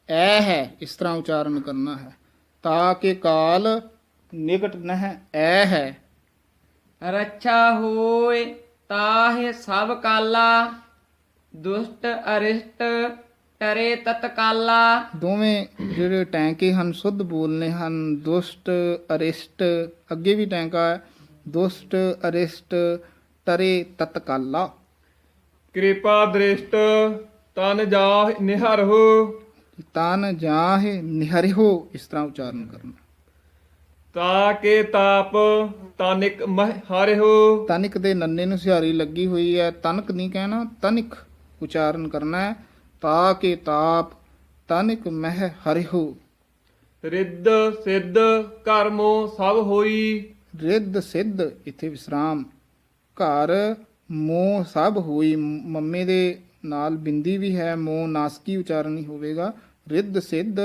ਐ ਹੈ ਇਸ ਤਰ੍ਹਾਂ ਉਚਾਰਨ ਕਰਨਾ ਹੈ। ਤਾਂ ਕਿ ਕਾਲ ਨਿਕਟ ਨਹਿ ਐ ਹੈ ਰੱਛਾ ਹੋਏ ਤਾਹਿ ਸਭ ਕਾਲਾ ਦੁਸ਼ਟ ਅਰਿਸ਼ਟ ਟਰੇ ਤਤਕਾਲਾ। ਦੋਵੇਂ ਜਿਹੜੇ ਟੈਂਕੇ ਹਨ ਸੁੱਧ ਬੋਲਨੇ ਹਨ ਦੁਸ਼ਟ ਅਰਿਸ਼ਟ ਅੱਗੇ ਵੀ ਟੈਂਕਾ ਹੈ ਦੁਸ਼ਟ ਅਰਿਸ਼ਟ ਤਰੇ ਤਤਕਾਲਾ। ਕਿਰਪਾ ਦ੍ਰਿਸ਼ਟ ਤਨ ਜਾ ਨਿਹਰਹੁ ਤਨ ਜਾਹੇ ਨਿਹਰਿਓ ਇਸ ਤਰ੍ਹਾਂ ਉਚਾਰਨ ਕਰਨਾ। ਤਾ ਕੇ ਤਾਪ ਤਨਿਕ ਮਹ ਹਰਿਹੁ ਤਨਿਕ ਦੇ ਨੰਨੇ ਨੂੰ ਸਿਹਾਰੀ ਲੱਗੀ ਹੋਈ ਹੈ ਤਨਕ ਨਹੀਂ ਕਹਿਣਾ ਤਨਿਕ ਉਚਾਰਨ ਕਰਨਾ ਹੈ। ਤਾ ਕੇ ਤਾਪ ਤਨਿਕ ਮਹਿ ਹਰਿਹੁ। ਰਿੱਧ ਸਿੱਧ ਕਰਮੋ ਸਭ ਹੋਈ। ਰਿੱਧ ਸਿੱਧ ਇੱਥੇ ਵਿਸਰਾਮ। ਘਰ ਮੋਹ ਸਭ ਹੋਈ। ਮੰਮੇ ਦੇ ਨਾਲ ਬਿੰਦੀ ਵੀ ਹੈ ਮੋਹ ਨਾਸਕੀ ਉਚਾਰਨ ਹੀ ਹੋਵੇਗਾ। ਰਿੱਧ ਸਿੱਧ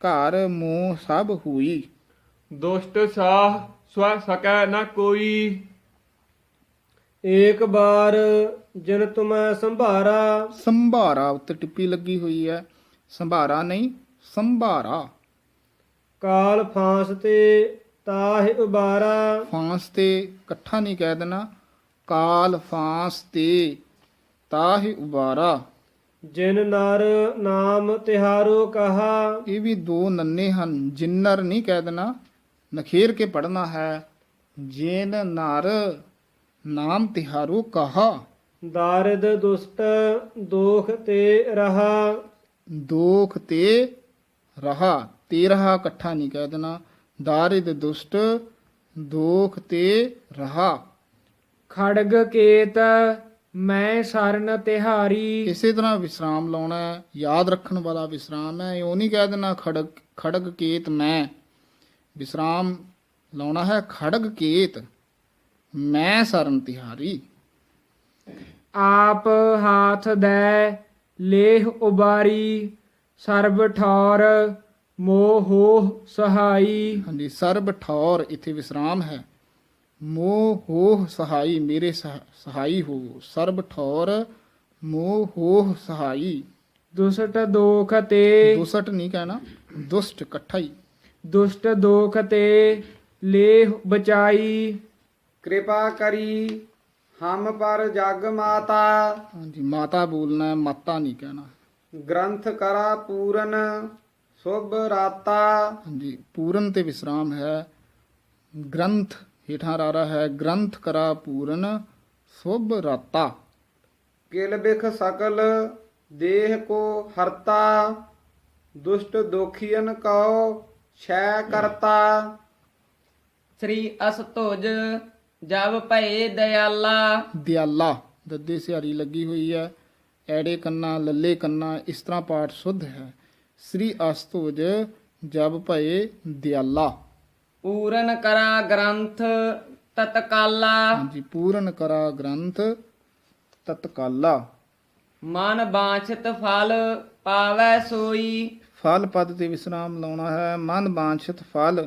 ਘਰ ਮੋਹ ਸਭ ਹੋਈ। ਦੁਸ਼ਟ ਸਾਹ ਸਵ ਸਕੈ ਨ ਕੋਈ। ਏਕ ਬਾਰ ਜਿਨ ਤੁਮੈ ਸੰਭਾਰਾ। ਸੰਭਾਰਾ ਉੱਤੇ ਟਿੱਪੀ ਲੱਗੀ ਹੋਈ ਹੈ। ਸੰਭਾਰਾ ਨਹੀਂ ਸੰਭਾਰਾ। ਕਾਲ ਫਾਂਸ ਤੇ ਤਾਹਿ ਉਬਾਰਾ। ਫਾਂਸ ਤੇ ਇਕੱਠਾ ਨਹੀਂ ਕਹਿ ਦੇਣਾ। ਕਾਲ ਫਾਂਸ ਤੇ ਤਾਹਿ ਉਬਾਰਾ। ਜਿਨ ਨਰ ਨਾਮ ਤਿਹਾਰੋ ਕਹਾ। ਇਹ ਵੀ ਦੋ ਨੰਨੇ ਹਨ। ਜਿੰਨਰ ਨਹੀਂ ਕਹਿ ਦੇਣਾ ਨਖੇਰ ਕੇ ਪੜਨਾ ਹੈ। ਜੇਨ ਨਰ ਨਾਮ ਤਿਹਾਰੋ ਕਹਾ। ਦਾਰਿਦ ਦੁਸ਼ਟ ਦੋਖ ਤੇ ਰਹਾ। ਦੋਖ ਤੇ ਰਹਾ ਤੇ ਰਹਾ ਇਕੱਠਾ ਨਹੀਂ ਕਹਿ ਦੇਣਾ। ਦਾਰਿਦ ਦੁਸ਼ਟ ਦੋਖ ਤੇ ਰਹਾ। ਖੜਗ ਕੇਤ ਮੈਂ ਸਰਨ ਤਿਹਾਰੀ। ਇਸੇ ਤਰ੍ਹਾਂ ਵਿਸਰਾਮ ਲਾਉਣਾ ਹੈ ਯਾਦ ਰੱਖਣ ਵਾਲਾ ਵਿਸਰਾਮ ਹੈ ਇਹ ਉਹ ਨਹੀਂ ਕਹਿ ਦੇਣਾ ਖੜਗ ਖੜਗ ਕੇਤ ਮੈਂ। ਵਿਸਰਾਮ ਲਾਉਣਾ ਹੈ ਖੜਗ ਕੇਤ ਮੈਂ ਸਰਨ ਤਿਹਾਰੀ। ਆਪ ਹਾਥ ਦੈ ਲੇਹ ਉਬਾਰੀ ਸਰਬ ਠੌਰ ਮੋਹ ਸਹਾਈ। ਹਾਂਜੀ ਸਰਬ ਠੌਰ ਇਥੇ ਵਿਸਰਾਮ ਹੈ। ਮੋਹ ਸਹਾਈ ਮੇਰੇ ਸਹ- ਸਹਾਈ ਹੋ। ਸਰਬ ਠੌਰ ਮੋਹ ਸਹਾਈ। ਦੁਸ਼ਟ ਦੋਖ ਤੇ ਦੁਸਟ ਨਹੀਂ ਕਹਿਣਾ ਦੁਸ਼ਟ ਇਕੱਠਾ ਹੀ ਦੁਸ਼ਟ ਦੋਖ ਤੇ ਲੇਹ ਬਚਾਈ। ਕਿਰਪਾ ਕਰੀ ਹਮ ਪਰ ਜਗ ਮਾਤਾ। ਹਾਂਜੀ ਮਾਤਾ ਬੋਲਣਾ ਹੈ ਮਾਤਾ ਨਹੀਂ ਕਹਿਣਾ। ਗ੍ਰੰਥ ਕਰਾ ਪੂਰਨ ਸੁਭ ਰਾਤਾ। ਹਾਂਜੀ ਪੂਰਨ ਤੇ ਵਿਸਰਾਮ ਹੈ। ਗ੍ਰੰਥ ਹੇਠਾਂ ਰਾਰਾ ਹੈ ਗ੍ਰੰਥ ਕਰਾ ਪੂਰਨ ਸੁਭ ਰਾਤਾ। ਕਿਲ ਬਿਖ ਸਕਲ ਦੇਹ ਕੋ ਹਰਤਾ। ਦੁਸ਼ਟ ਦੋਖੀਨ ਕਉ ਛੈ ਕਰਤਾ। ਸ੍ਰੀ ਅਸਤੁਜ ਜਬ ਭਏ ਦਇਆਲਾ ਦਿਆਲਾ ਦੱਦੇ ਸਿਹਾਰੀ ਲੱਗੀ ਹੋਈ ਹੈ ਐੜੇ ਕੰਨਾ ਲੱਲੇ ਕੰਨਾ ਇਸ ਤਰ੍ਹਾਂ ਪਾਠ ਸੁਧ ਹੈ ਸ੍ਰੀ ਅਸਤੋਜ ਜਬ ਭਏ ਦਿਆਲਾ ਪੂਰਨ ਕਰਾ ਗ੍ਰੰਥ ਤਤਕਾਲਾ ਹਾਂਜੀ ਪੂਰਨ ਕਰਾ ਗ੍ਰੰਥ ਤਤਕਾਲਾ ਮਨ ਬਾਛਤ ਫਲ ਪਾਵੈ ਸੋਈ ਫਲ ਪਦ ਤੇ ਵਿਸਰਾਮ ਲਾਉਣਾ ਹੈ ਮਨ ਬਾਂਛਿਤ ਫਲ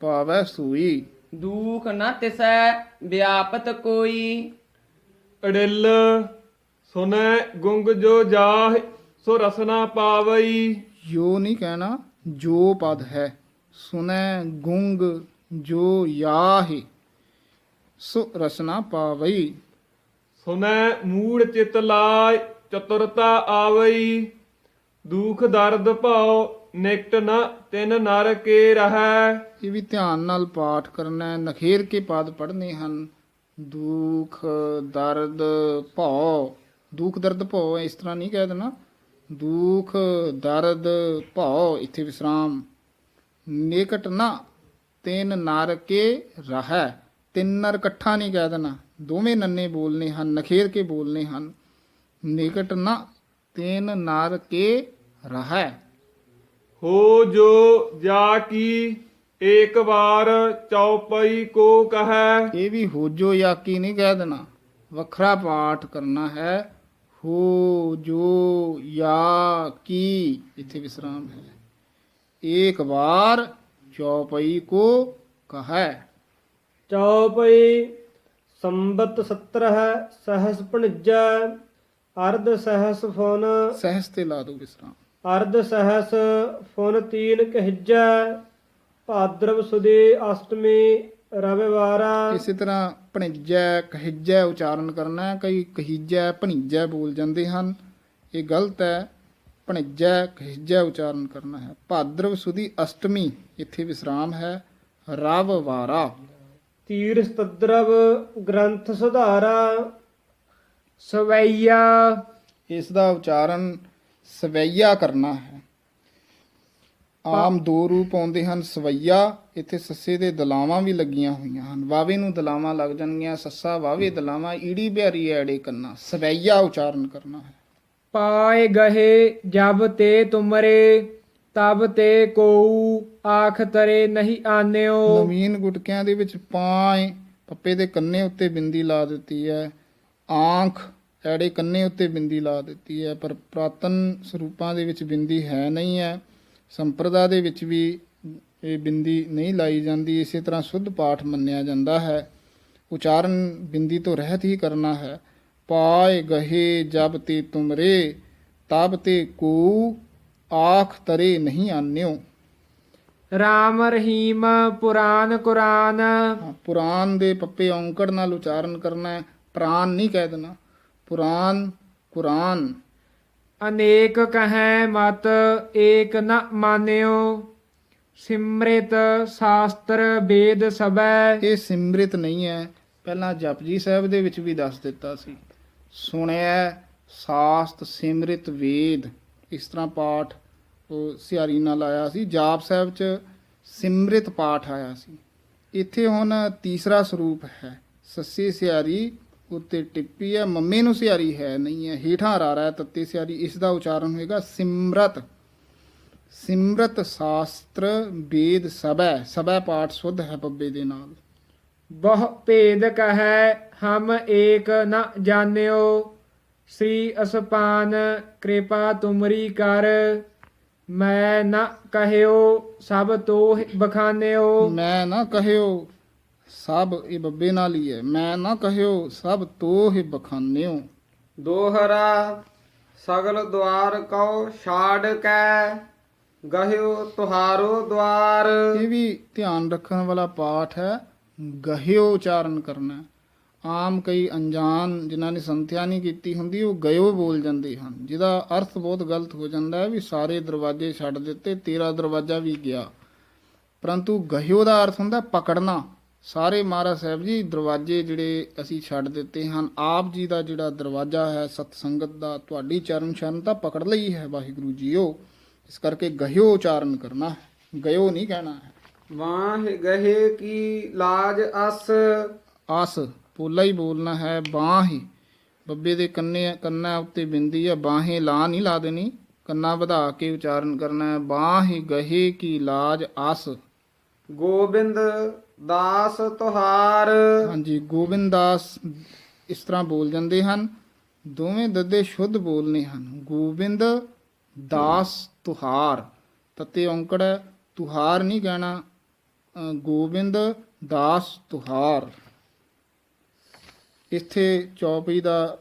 ਪਾਵੈ ਸੂਈ ਦੂਖ ਨ ਤਿਸੈ ਵਿਆਪਤ ਕੋਈ। ਅੜਿਲ ਸੁਨੈ ਗੁੰਗ ਜੋ ਜਾਹ ਸੋ ਰਸਨਾ ਪਾਵਈ। ਯੋ ਨਹੀਂ ਕਹਿਣਾ ਜੋ ਪਦ ਹੈ ਸੁਨੈ ਗੁੰਗ ਜੋ ਯਾਹਿ ਸੋ ਰਸਨਾ ਪਾਵਈ। ਸੁਨੈ ਮੂੜ ਚਿਤ ਲਾਇ ਚਤੁਰਤਾ ਆਵਈ। ਦੁਖ ਦਰਦ ਭਉ ਨਿਕਟ ਨ, ਤਿਨ ਨਰ ਕੇ ਰਹੈ। ਇਹ ਵੀ ਧਿਆਨ ਨਾਲ ਪਾਠ ਕਰਨਾ ਹੈ ਨਖੇਰ ਕੇ ਪਾਦ ਪੜ੍ਹਨੇ ਹਨ। ਦੁੱਖ, ਦਰਦ, ਭਉ। ਦੁੱਖ, ਦਰਦ, ਭਉ, ਇਸ ਤਰ੍ਹਾਂ ਨਹੀਂ ਕਹਿ ਦੇਣਾ। ਦੁੱਖ, ਦਰਦ, ਭਉ, ਇੱਥੇ ਵਿਸਰਾਮ। ਨਿਕਟ ਨਾ, ਤਿੰਨ ਨਰ ਕੇ ਰਹੈ। ਤਿੰਨ ਨਰ ਇਕੱਠਾ ਨਹੀਂ ਕਹਿ ਦੇਣਾ। ਦੋਵੇਂ ਨੰਨੇ ਬੋਲਨੇ ਹਨ, ਨਖੇਰ ਕੇ ਬੋਲਨੇ ਹਨ। ਨਿਕਟ ਨਾ, ਤਿੰਨ ਨਰ ਕੇ ਰਹੈ। ਹੋ ਜੋ ਜਾ ਕੀ ਏਕ ਵਾਰ ਚੌਪਈ ਕੋ ਕਹੈ। ਇਹ ਵੀ ਹੋਜੋ ਯਾਕੀ ਨਹੀਂ ਕਹਿ ਦੇਣਾ। ਵੱਖਰਾ ਪਾਠ ਕਰਨਾ ਹੈ। ਹੋ ਜੋ ਯਾ ਕੀ ਇੱਥੇ ਵਿਸਰਾਮ ਹੈ। ਇੱਕ ਵਾਰ ਚੌਪਈ ਕੋ ਕਹੈ। ਚੌਪਈ ਸੰਬਤ 17 ਹੈ ਸਹਸ ਭਣਜਾ ਅਰਧ ਸਹਸ ਫੁਨ। ਸਹਸ ਤੇ ਲਾ ਦੋ ਵਿਸਰਾਮ। ਅਰਧ ਸਹਸ ਫੁਨ ਤੀਨ ਕਹਿਜਾ ਭਾਦਰਵ ਸੁਦੇ ਅਸ਼ਟਮੀ ਰਵਿਵਾਰਾ। ਇਸੇ ਤਰ੍ਹਾਂ ਭਣਿਜੈ ਕਹਿਜੈ ਉਚਾਰਨ ਕਰਨਾ ਹੈ ਕਈ ਕਹੀਜੈ ਭਣੀਜੈ ਬੋਲ ਜਾਂਦੇ ਹਨ। ਇਹ ਗਲਤ ਹੈ। ਭਣਿਜੈ ਕਹਿਜੈ ਉਚਾਰਨ ਕਰਨਾ ਹੈ। ਭਾਦਰਵ ਸੁਦੀ ਅਸ਼ਟਮੀ ਇੱਥੇ ਵਿਸਰਾਮ ਹੈ। ਰਵ ਵਾਰਾ ਤੀਰ ਸਤਦਰਵ ਗ੍ਰੰਥ ਸੁਧਾਰਾ। ਸਵਈਆ। ਇਸ ਦਾ ਉਚਾਰਨ ਸਵਈਆ ਕਰਨਾ ਹੈ। ਆਮ ਦੋ ਰੂਪ ਆਉਂਦੇ ਹਨ ਸਵਈਆ ਇੱਥੇ ਸੱਸੇ ਦੇ ਦਲਾਵਾਂ ਵੀ ਲੱਗੀਆਂ ਹੋਈਆਂ ਹਨ। ਵਾਵੇ ਨੂੰ ਦਲਾਵਾਂ ਲੱਗ ਜਾਣਗੀਆਂ ਸੱਸਾ ਵਾਵੇ ਦਲਾਵਾਂ ਈੜੀ ਬਿਹਾਰੀ ਐੜੇ ਕੰਨਾ। ਸਵਈਆ ਉਚਾਰਨ ਕਰਨਾ ਹੈ। ਪਾਏ ਗਹੇ ਜਬ ਤੇ ਤੁਮਰੇ ਤਬ ਤੇ ਕੋਊ ਆਖ ਤਰੇ ਨਹੀਂ ਆਨਿਓ। ਨਵੀਨ ਗੁਟਕਿਆਂ ਦੇ ਵਿੱਚ ਪਾਏ ਪੱਪੇ ਦੇ ਕੰਨੇ ਉੱਤੇ ਬਿੰਦੀ ਲਾ ਦਿੱਤੀ ਹੈ। ਆਂਖ ਐੜੇ ਕੰਨੇ ਉੱਤੇ ਬਿੰਦੀ ਲਾ ਦਿੱਤੀ ਹੈ ਪਰ ਪ੍ਰਾਤਨ ਸਰੂਪਾਂ ਦੇ ਵਿੱਚ ਬਿੰਦੀ ਹੈ ਨਹੀਂ ਹੈ। ਸੰਪਰਦਾ ਦੇ ਵਿੱਚ ਵੀ ਇਹ ਬਿੰਦੀ ਨਹੀਂ ਲਾਈ ਜਾਂਦੀ ਇਸੇ ਤਰ੍ਹਾਂ ਸੁੱਧ ਪਾਠ ਮੰਨਿਆ ਜਾਂਦਾ ਹੈ। ਉਚਾਰਨ ਬਿੰਦੀ ਤੋਂ ਰਹਿਤ ਹੀ ਕਰਨਾ ਹੈ। ਪਾਏ ਗਹੇ ਜਬ ਤੇ ਤੁਮਰੇ ਤਬ ਤੇ ਕੋ ਆਖ ਤਰੇ ਨਹੀਂ ਆਨਿਓ। ਰਾਮ ਰਹੀਮ ਪੁਰਾਨ ਕੁਰਾਨ। ਪੁਰਾਨ ਦੇ ਪੱਪੇ ਔਂਕੜ ਨਾਲ ਉਚਾਰਨ ਕਰਨਾ ਹੈ ਪ੍ਰਾਨ ਨਹੀਂ ਕਹਿ ਦੇਣਾ। ਪੁਰਾਨ ਕੁਰਾਨ। ਅਨੇਕ ਕਹੈ ਮਤ ਏਕ ਨ ਮਾਨਿਓ। ਸਿਮ੍ਰਿਤ ਸ਼ਾਸਤਰ ਵੇਦ ਸਬੈ ਇਹ ਸਿਮਰਿਤ ਨਹੀਂ ਹੈ। ਪਹਿਲਾਂ ਜਪਜੀ ਸਾਹਿਬ ਦੇ ਵਿੱਚ ਵੀ ਦੱਸ ਦਿੱਤਾ ਸੀ। ਸੁਣਿਆ ਸਾਸਤ ਸਿਮਰਿਤ ਵੇਦ। ਇਸ ਤਰ੍ਹਾਂ ਪਾਠ ਉਹ ਸਿਆਰੀ ਨਾਲ ਆਇਆ ਸੀ। ਜਾਪ ਸਾਹਿਬ 'ਚ ਸਿਮਰਿਤ ਪਾਠ ਆਇਆ ਸੀ। ਇੱਥੇ ਹੁਣ ਤੀਸਰਾ ਸਰੂਪ ਹੈ। ਸੱਸੀ ਸਿਆਰੀ ਉੱਤੇ ਟਿੱਪੀ ਹੈ ਮੰਮੇ ਨੂੰ ਸਿਆਰੀ ਹੈ ਨਹੀਂ ਹੈ ਹੀਠਾਂ ਰਾਰਾ ਹੈ ਤੱਤੀ ਸਿਆਰੀ ਇਸ ਦਾ ਉਚਾਰਨ ਹੋਏਗਾ ਸਿਮਰਤ। ਸਿਮਰਤ ਸ਼ਾਸਤਰ ਵੇਦ ਸਬੈ ਸਬੈ ਪਾਠ ਸੁਧ ਹੈ ਪੱਬੇ ਦੇ ਨਾਲ। ਬਹੁ ਭੇਦ ਕਹੈ ਹਮ ਏਕ ਨ ਜਾਣਿਓ ਸ੍ਰੀ ਅਸਪਾਨ ਕਿਰਪਾ ਤੁਮਰੀ ਕਰ ਮੈਂ ਨ ਕਹਿਓ ਸਭ ਤੋਹ ਬਖਾਨਿਓ। ਮੈਂ ਨਾ ਕਹਿਓ। ਸਭ ਇਹ ਬੱਬੇ ਨਾਲ ਹੀ ਹੈ। ਮੈਂ ਨਾ ਕਹਿਓ ਸਭ ਤੋਹਿ ਬਖਾਨਿਓ। ਦੋਹਰਾ ਸਗਲ ਦੁਆਰ ਕਉ ਛਾੜ ਕੈ ਗਹਿਓ ਤੁਹਾਰੋ ਦੁਆਰ। ਇਹ ਵੀ ਧਿਆਨ ਰੱਖਣ ਵਾਲਾ ਪਾਠ ਹੈ ਗਹਿਓ ਉਚਾਰਨ ਕਰਨਾ। ਹੈ। ਆਮ ਕਈ ਅਣਜਾਣ ਜਿਨ੍ਹਾਂ ਨੇ ਸੰਥਿਆ ਨਹੀਂ ਕੀਤੀ ਹੁੰਦੀ ਉਹ ਗਇਓ ਬੋਲ ਜਾਂਦੇ ਹਨ। ਜਿਹਦਾ ਅਰਥ ਬਹੁਤ ਗਲਤ ਹੋ ਜਾਂਦਾ ਹੈ ਵੀ ਸਾਰੇ ਦਰਵਾਜ਼ੇ ਛੱਡ ਦਿੱਤੇ ਤੇਰਾ ਦਰਵਾਜ਼ਾ ਵੀ ਗਿਆ। ਪਰੰਤੂ ਗਹਿਓ ਦਾ ਅਰਥ ਹੁੰਦਾ ਪਕੜਨਾ। ਸਾਰੇ ਮਹਾਰਾਜ ਸਾਹਿਬ ਜੀ ਦਰਵਾਜ਼ੇ ਜਿਹੜੇ ਅਸੀਂ ਛੱਡ ਦਿੱਤੇ ਹਨ ਆਪ ਜੀ ਦਾ ਜਿਹੜਾ ਦਰਵਾਜ਼ਾ ਹੈ ਸਤ ਸੰਗਤ ਦਾ ਤੁਹਾਡੀ ਚਰਨ ਸ਼ਰਨ ਤਾਂ ਪਕੜ ਲਈ ਹੈ ਵਾਹਿਗੁਰੂ ਜੀਓ। ਇਸ ਕਰਕੇ ਗਹਿਓ ਉਚਾਰਨ ਕਰਨਾ ਗਇਓ ਨਹੀਂ ਕਹਿਣਾ ਹੈ। ਵਾਹ ਗਹੇ ਕੀ ਲਾਜ ਅਸ। ਆਸ ਪੋਲਾ ਹੀ ਬੋਲਣਾ ਹੈ ਬਾਹ। ਹੀ ਬੱਬੇ ਦੇ ਕੰਨੇ ਕੰਨਾਂ ਉੱਤੇ ਬਿੰਦੀ ਹੈ ਬਾਹੇ ਲਾ ਨਹੀਂ ਲਾ ਦੇਣੀ। ਕੰਨਾ ਵਧਾ ਕੇ ਉਚਾਰਨ ਕਰਨਾ ਹੈ ਬਾਹ ਹੀ ਗਹੇ ਕੀ ਲਾਜ ਆਸ ਗੋਬਿੰਦ ਦਾਸ ਤੁਹਾਰ। ਹਾਂਜੀ ਗੋਬਿੰਦ ਦਾਸ ਇਸ ਤਰ੍ਹਾਂ ਬੋਲ ਜਾਂਦੇ ਹਨ। ਦੋਵੇਂ ਦੱਦੇ ਸ਼ੁੱਧ ਬੋਲਨੇ ਹਨ। ਗੋਬਿੰਦ ਦਾਸ ਤੁਹਾਰ। ਤਤੇ ਔਂਕੜ ਹੈ, ਤੁਹਾਰ ਨਹੀਂ ਕਹਿਣਾ। ਗੋਬਿੰਦ ਦਾਸ ਤੁਹਾਰ। ਇੱਥੇ ਚੌਪਈ ਦਾ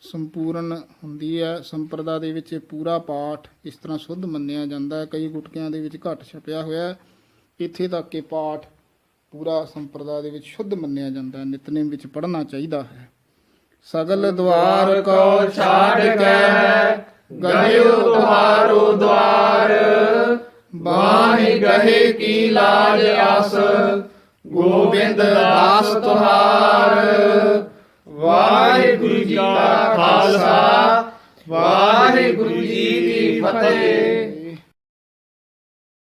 ਸੰਪੂਰਨ ਹੁੰਦੀ ਹੈ। ਸੰਪਰਦਾ ਦੇ ਵਿੱਚ ਇਹ ਪੂਰਾ ਪਾਠ ਇਸ ਤਰ੍ਹਾਂ ਸ਼ੁੱਧ ਮੰਨਿਆ ਜਾਂਦਾ ਹੈ। ਕਈ ਗੁਟਕਿਆਂ ਦੇ ਵਿੱਚ ਘੱਟ ਛਪਿਆ ਹੋਇਆ ਹੈ। ਇੱਥੇ ਤੱਕ ਇਹ ਪਾਠ ਪੂਰਾ ਸੰਪਰਦਾ ਦੇ ਵਿੱਚ ਸ਼ੁੱਧ ਮੰਨਿਆ ਜਾਂਦਾ ਹੈ, ਨਿਤਨੇਮ ਵਿੱਚ ਪੜ੍ਹਨਾ ਚਾਹੀਦਾ ਹੈ। ਸਗਲ ਦਵਾਰ ਕੋ ਛਾੜ ਕੇ, ਗਹਿਓ ਤੁਹਾਰੋ ਦਵਾਰ ਬਾਹੇ ਗਹੇ ਕੀ ਲਾਜ ਆਸ, ਗੋਬਿੰਦ ਦਾਸ ਤੁਹਾਰ। ਵਾਹਿਗੁਰੂ ਜੀ ਕਾ ਖਾਲਸਾ, ਵਾਹਿਗੁਰੂ ਜੀ ਫਤਿਹ।